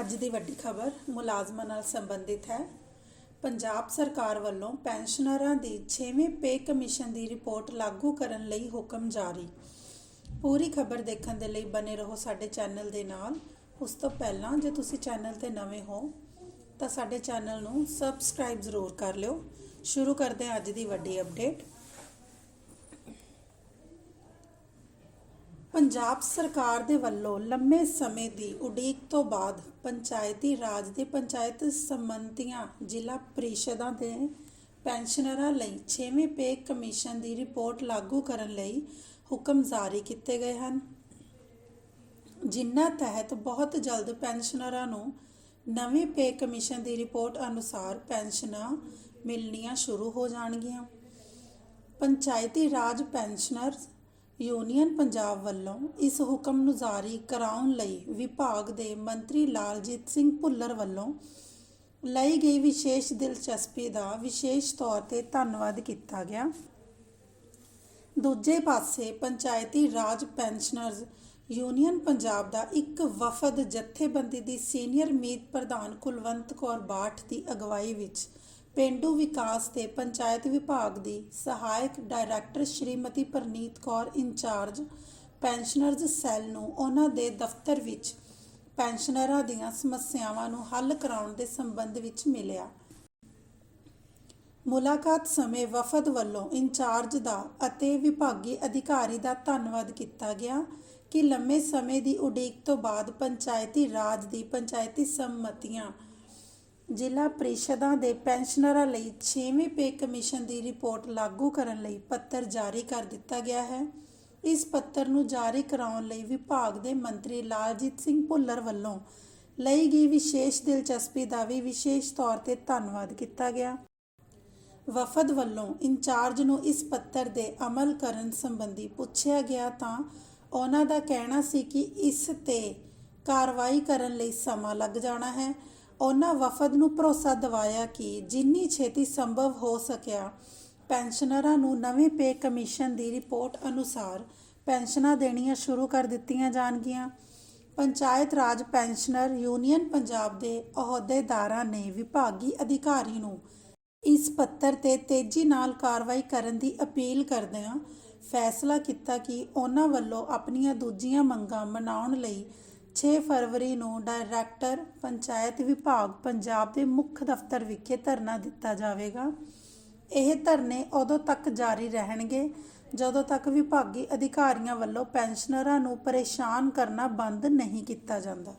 ਅੱਜ ਦੀ ਵੱਡੀ ਖਬਰ ਮੁਲਾਜ਼ਮਾਂ ਨਾਲ ਸੰਬੰਧਿਤ ਹੈ। ਪੰਜਾਬ ਸਰਕਾਰ ਵੱਲੋਂ ਪੈਨਸ਼ਨਰਾਂ ਦੀ 6ਵੇਂ ਪੇ ਕਮਿਸ਼ਨ ਦੀ ਰਿਪੋਰਟ ਲਾਗੂ ਕਰਨ ਲਈ ਹੁਕਮ ਜਾਰੀ। ਪੂਰੀ ਖਬਰ ਦੇਖਣ ਦੇ ਲਈ ਬਨੇ ਰਹੋ ਸਾਡੇ ਚੈਨਲ ਦੇ ਨਾਲ। ਉਸ ਤੋਂ ਪਹਿਲਾਂ ਜੇ ਤੁਸੀਂ ਚੈਨਲ ਤੇ ਨਵੇਂ ਹੋ, ਤਾਂ ਸਾਡੇ ਚੈਨਲ ਨੂੰ ਸਬਸਕ੍ਰਾਈਬ ਜ਼ਰੂਰ ਕਰ ਲਿਓ। ਸ਼ੁਰੂ ਕਰਦੇ ਹਾਂ ਅੱਜ ਦੀ ਵੱਡੀ ਅਪਡੇਟ। ਪੰਜਾਬ ਸਰਕਾਰ ਦੇ ਵੱਲੋਂ ਲੰਮੇ ਸਮੇਂ ਦੀ ਉਡੀਕ ਤੋਂ ਬਾਅਦ ਪੰਚਾਇਤੀ ਰਾਜ ਦੇ ਪੰਚਾਇਤ ਸੰਮਤੀਆਂ ਜ਼ਿਲ੍ਹਾ ਪ੍ਰੀਸ਼ਦਾਂ ਦੇ ਪੈਨਸ਼ਨਰਾਂ ਲਈ 6ਵੇਂ ਪੇ ਕਮਿਸ਼ਨ ਦੀ ਰਿਪੋਰਟ ਲਾਗੂ ਕਰਨ ਲਈ ਹੁਕਮ ਜਾਰੀ ਕੀਤੇ ਗਏ ਹਨ। ਜਿਨ੍ਹਾਂ ਤਹਿਤ ਬਹੁਤ ਜਲਦ ਪੈਨਸ਼ਨਰਾਂ ਨੂੰ ਨਵੇਂ ਪੇ ਕਮਿਸ਼ਨ ਦੀ ਰਿਪੋਰਟ ਅਨੁਸਾਰ ਪੈਨਸ਼ਨਾਂ ਮਿਲਣੀਆਂ ਸ਼ੁਰੂ ਹੋ ਜਾਣਗੀਆਂ। ਪੰਚਾਇਤੀ ਰਾਜ ਪੈਨਸ਼ਨਰਸ ਯੂਨੀਅਨ ਪੰਜਾਬ ਵੱਲੋਂ ਇਸ ਹੁਕਮ ਨੂੰ ਜਾਰੀ ਕਰਾਉਣ ਲਈ ਵਿਭਾਗ ਦੇ ਮੰਤਰੀ ਲਾਲਜੀਤ ਸਿੰਘ ਭੁੱਲਰ ਵੱਲੋਂ ਲਈ ਗਈ ਵਿਸ਼ੇਸ਼ ਦਿਲਚਸਪੀ ਦਾ ਵਿਸ਼ੇਸ਼ ਤੌਰ ਤੇ ਧੰਨਵਾਦ ਕੀਤਾ ਗਿਆ। ਦੂਜੇ ਪਾਸੇ ਪੰਚਾਇਤੀ ਰਾਜ ਪੈਨਸ਼ਨਰਜ਼ ਯੂਨੀਅਨ ਪੰਜਾਬ ਦਾ ਇੱਕ ਵਫਦ ਜਥੇਬੰਦੀ ਦੀ ਸੀਨੀਅਰ ਮੀਤ ਪ੍ਰਧਾਨ ਕੁਲਵੰਤ ਕੌਰ ਬਾਠ ਦੀ ਅਗਵਾਈ ਵਿੱਚ ਪੇਂਡੂ ਵਿਕਾਸ ਤੇ ਪੰਚਾਇਤ ਵਿਭਾਗ ਦੀ ਸਹਾਇਕ director Shrimati Parneet Kaur incharge pensioners cell ਨੂੰ ਉਹਨਾਂ ਦੇ ਦਫ਼ਤਰ ਵਿੱਚ ਪੈਨਸ਼ਨਰਾਂ ਦੀਆਂ ਸਮੱਸਿਆਵਾਂ ਨੂੰ ਹੱਲ ਕਰਾਉਣ ਦੇ ਸੰਬੰਧ ਵਿੱਚ ਮਿਲਿਆ। ਮੁਲਾਕਾਤ ਸਮੇਂ ਵਫਦ ਵੱਲੋਂ ਇੰਚਾਰਜ ਦਾ ਅਤੇ ਵਿਭਾਗੀ ਅਧਿਕਾਰੀ ਦਾ ਧੰਨਵਾਦ ਕੀਤਾ ਗਿਆ ਕਿ ਲੰਮੇ ਸਮੇਂ ਦੀ ਉਡੀਕ ਤੋਂ ਬਾਅਦ ਪੰਚਾਇਤੀ ਰਾਜ ਦੀ ਪੰਚਾਇਤੀ ਸੰਮਤੀਆਂ ਜ਼ਿਲ੍ਹਾ ਪ੍ਰੀਸ਼ਦਾਂ ਦੇ ਪੈਨਸ਼ਨਰਾਂ ਲਈ 6ਵੇਂ ਪੇ ਕਮਿਸ਼ਨ ਦੀ ਰਿਪੋਰਟ ਲਾਗੂ ਕਰਨ ਲਈ ਪੱਤਰ ਜਾਰੀ ਕਰ ਦਿੱਤਾ ਗਿਆ ਹੈ। ਇਸ ਪੱਤਰ ਨੂੰ ਜਾਰੀ ਕਰਾਉਣ ਲਈ ਵਿਭਾਗ ਦੇ ਮੰਤਰੀ ਲਾਲਜੀਤ ਸਿੰਘ ਭੁੱਲਰ ਵੱਲੋਂ ਲਈ ਗਈ ਵਿਸ਼ੇਸ਼ ਦਿਲਚਸਪੀ ਦਾ ਵੀ ਵਿਸ਼ੇਸ਼ ਤੌਰ ਤੇ ਧੰਨਵਾਦ ਕੀਤਾ ਗਿਆ। ਵਫਦ ਵੱਲੋਂ ਇੰਚਾਰਜ ਨੂੰ ਇਸ ਪੱਤਰ ਦੇ ਅਮਲ ਕਰਨ ਸੰਬੰਧੀ ਪੁੱਛਿਆ ਗਿਆ ਤਾਂ ਉਹਨਾਂ ਦਾ ਕਹਿਣਾ ਸੀ ਕਿ ਇਸ ਤੇ ਕਾਰਵਾਈ ਕਰਨ ਲਈ ਸਮਾਂ ਲੱਗ ਜਾਣਾ ਹੈ। ਉਹਨਾਂ ਵਫਦ ਨੂੰ ਭਰੋਸਾ ਦਿਵਾਇਆ ਕਿ ਜਿੰਨੀ ਛੇਤੀ ਸੰਭਵ ਹੋ ਸਕਿਆ, ਪੈਨਸ਼ਨਰਾਂ ਨੂੰ ਨਵੇਂ ਪੇ ਕਮਿਸ਼ਨ ਦੀ ਰਿਪੋਰਟ ਅਨੁਸਾਰ ਪੈਨਸ਼ਨਾਂ ਦੇਣੀਆਂ ਸ਼ੁਰੂ ਕਰ ਦਿੱਤੀਆਂ ਜਾਣਗੀਆਂ। ਪੰਚਾਇਤ ਰਾਜ ਪੈਨਸ਼ਨਰ ਯੂਨੀਅਨ ਪੰਜਾਬ ਦੇ ਅਹੁਦੇਦਾਰਾਂ ਨੇ ਵਿਭਾਗੀ ਅਧਿਕਾਰੀ ਨੂੰ ਇਸ ਪੱਤਰ ਤੇ ਤੇਜ਼ੀ ਨਾਲ ਕਾਰਵਾਈ ਕਰਨ ਦੀ ਅਪੀਲ ਕਰਦਿਆਂ ਫੈਸਲਾ ਕੀਤਾ ਕਿ ਉਹਨਾਂ ਵੱਲੋਂ ਆਪਣੀਆਂ ਦੂਜੀਆਂ ਮੰਗਾਂ ਮਨਾਉਣ ਲਈ 6 ਫਰਵਰੀ ਨੂੰ ਡਾਇਰੈਕਟਰ ਪੰਚਾਇਤ ਵਿਭਾਗ ਪੰਜਾਬ ਦੇ ਮੁੱਖ ਦਫ਼ਤਰ ਵਿਖੇ ਧਰਨਾ ਦਿੱਤਾ ਜਾਵੇਗਾ। ਇਹ ਧਰਨੇ ਉਦੋਂ ਤੱਕ ਜਾਰੀ ਰਹਿਣਗੇ ਜਦੋਂ ਤੱਕ ਵਿਭਾਗੀ ਅਧਿਕਾਰੀਆਂ ਵੱਲੋਂ ਪੈਨਸ਼ਨਰਾਂ ਨੂੰ ਪਰੇਸ਼ਾਨ ਕਰਨਾ ਬੰਦ ਨਹੀਂ ਕੀਤਾ ਜਾਂਦਾ।